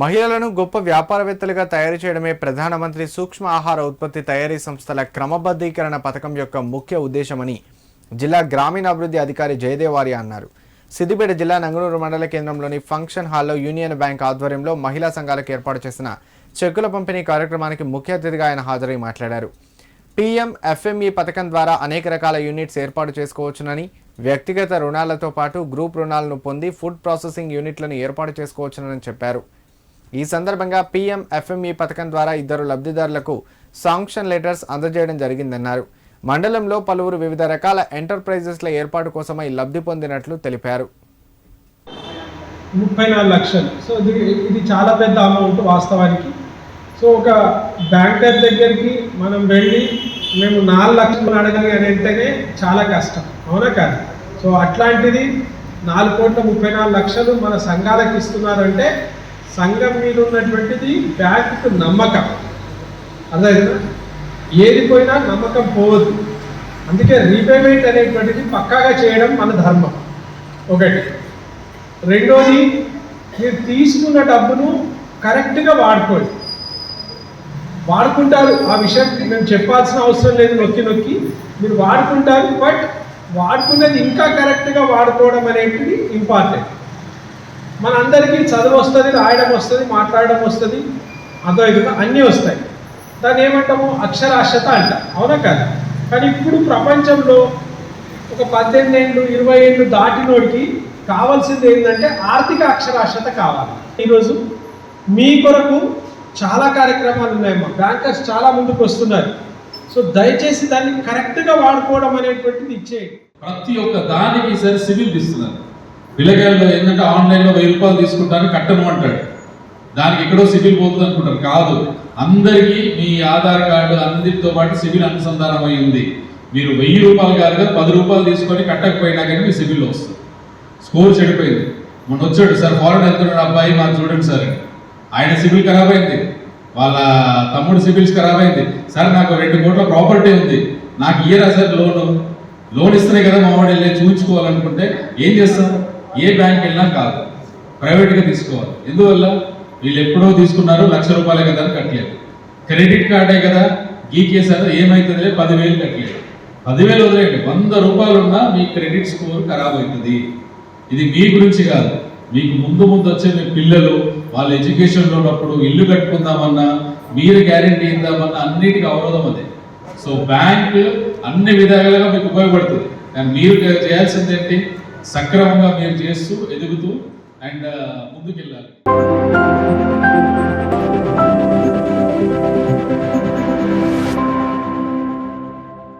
మహిళలను గొప్ప వ్యాపారవేత్తలుగా తయారు చేయడమే ప్రధానమంత్రి సూక్ష్మ ఆహార ఉత్పత్తి తయారీ సంస్థల క్రమబద్ధీకరణ పథకం యొక్క ముఖ్య ఉద్దేశమని జిల్లా గ్రామీణాభివృద్ధి అధికారి జయదేవారి అన్నారు. సిద్దిపేట జిల్లా నంగనూరు మండల కేంద్రంలోని ఫంక్షన్ హాల్లో యూనియన్ బ్యాంక్ ఆధ్వర్యంలో మహిళా సంఘాలకు ఏర్పాటు చేసిన చెక్కుల పంపిణీ కార్యక్రమానికి ముఖ్య అతిథిగా ఆయన హాజరై మాట్లాడారు. పీఎం ఎఫ్ఎంఈ పథకం ద్వారా అనేక రకాల యూనిట్స్ ఏర్పాటు చేసుకోవచ్చునని వ్యక్తిగత రుణాలతో పాటు గ్రూప్ రుణాలను పొంది ఫుడ్ ప్రాసెసింగ్ యూనిట్లను ఏర్పాటు చేసుకోవచ్చునని చెప్పారు. ఈ సందర్భంగా పీఎం ఎఫ్ఎంఈ పథకం ద్వారా ఇద్దరు లబ్ధిదారులకు సాంక్షన్ లెటర్స్ అందజేయడం జరిగిందన్నారు. మండలంలో పలువురు వివిధ రకాల ఎంటర్ప్రైజెస్ల ఏర్పాటు కోసమై లబ్ధి పొందినట్లు తెలిపారు. ముప్పై నాలుగు లక్షలు. సో ఇది ఇది చాలా పెద్ద అమౌంట్ వాస్తవానికి. సో ఒక బ్యాంకర్ దగ్గరికి మనం వెళ్ళి మేము నాలుగు లక్షలు అడగాలి అని అంటేనే చాలా కష్టం. అవునా కాదు? సో అట్లాంటిది నాలుగు కోట్ల ముప్పై నాలుగు లక్షలు మన సంఘాలకు ఇస్తున్నారంటే సంఘం మీద ఉన్నటువంటిది బ్యాక్ నమ్మకం. అర్థమైందా? ఏది పోయినా నమ్మకం పోవద్దు. అందుకే రీపేమెంట్ అనేటువంటిది పక్కాగా చేయడం మన ధర్మం. ఒకటి. రెండోది మీరు తీసుకున్న డబ్బును కరెక్ట్గా వాడుకోండి. వాడుకుంటారు. ఆ విషయం మేము చెప్పాల్సిన అవసరం లేదు నొక్కి నొక్కి. మీరు వాడుకుంటారు బట్ వాడుకున్నది ఇంకా కరెక్ట్గా వాడుకోవడం అనేది ఇంపార్టెంట్. మనందరికీ చదువు వస్తుంది రాయడం వస్తుంది మాట్లాడడం వస్తుంది అర్థమవుతుందా? అన్నీ వస్తాయి. దాన్ని ఏమంటాము? అక్షరాస్యత అంట. అవునా కదా? కానీ ఇప్పుడు ప్రపంచంలో ఒక పద్దెనిమిది ఏళ్ళు ఇరవై ఏళ్ళు దాటినోడికి కావాల్సింది ఏంటంటే ఆర్థిక అక్షరాస్యత కావాలి. ఈరోజు మీ కొరకు చాలా కార్యక్రమాలు ఉన్నాయమ్మా బ్యాంకర్స్ చాలా ముందుకు వస్తున్నారు. సో దయచేసి దాన్ని కరెక్ట్గా వాడుకోవడం అనేటువంటిది ఇచ్చేయండి. ప్రతి ఒక్క దానికి సరే సివిల్ ఇస్తున్నారు. పిల్లగాళ్ళు ఏంటంటే ఆన్లైన్లో వెయ్యి రూపాయలు తీసుకుంటాను కట్టను అంటాడు. దానికి ఎక్కడో సిబిల్ పోతుంది అనుకుంటారు. కాదు అందరికీ మీ ఆధార్ కార్డు అందరితో పాటు సిబిల్ అనుసంధానం అయి ఉంది. మీరు వెయ్యి రూపాయలు కాదు కదా పది రూపాయలు తీసుకొని కట్టకపోయినా కానీ మీ సిబిల్ వస్తుంది. స్కోర్ చెడిపోయింది. మొన్న వచ్చాడు సార్ ఫారెన్ వెళ్తున్నాడు అబ్బాయి మాకు చూడండి సార్. ఆయన సిబిల్ ఖరాబ్ అయింది. వాళ్ళ తమ్ముడు సిబిల్స్ ఖరాబ్ అయింది. సార్ నాకు రెండు కోట్ల ప్రాపర్టీ ఉంది. నాకు ఇయ్యరా సార్ లోను? లోన్ ఇస్తేనే కదా మా వాడు వెళ్ళి చూపించుకోవాలనుకుంటే ఏం చేస్తాను ఏ బ్యాంక్ వెళ్ళినా కాదు. ప్రైవేట్గా తీసుకోవాలి. ఎందువల్ల? వీళ్ళు ఎప్పుడో తీసుకున్నారు లక్ష రూపాయలే కదా అని కట్టలేదు. క్రెడిట్ కార్డే కదా గీకేసారు ఏమవుతుందిలే పదివేలు కట్టలేదు. పదివేలు వదిలేయండి. వంద రూపాయలు ఉన్నా మీ క్రెడిట్ స్కోర్ ఖరాబ్ అవుతుంది. ఇది మీ గురించి కాదు. మీకు ముందు ముందు వచ్చే మీ పిల్లలు వాళ్ళ ఎడ్యుకేషన్లో ఉన్నప్పుడు ఇల్లు కట్టుకుందామన్నా మీరు గ్యారెంటీ ఇద్దామన్నా అన్నిటికీ అవరోధం అదే. సో బ్యాంక్ అన్ని విధాలుగా మీకు ఉపయోగపడుతుంది. కానీ మీరు చేయాల్సింది ఏంటి సక్రమంగా మీరు చేస్తూ ఎదుగుతూ అండ్ ముందుకెళ్ళాలి.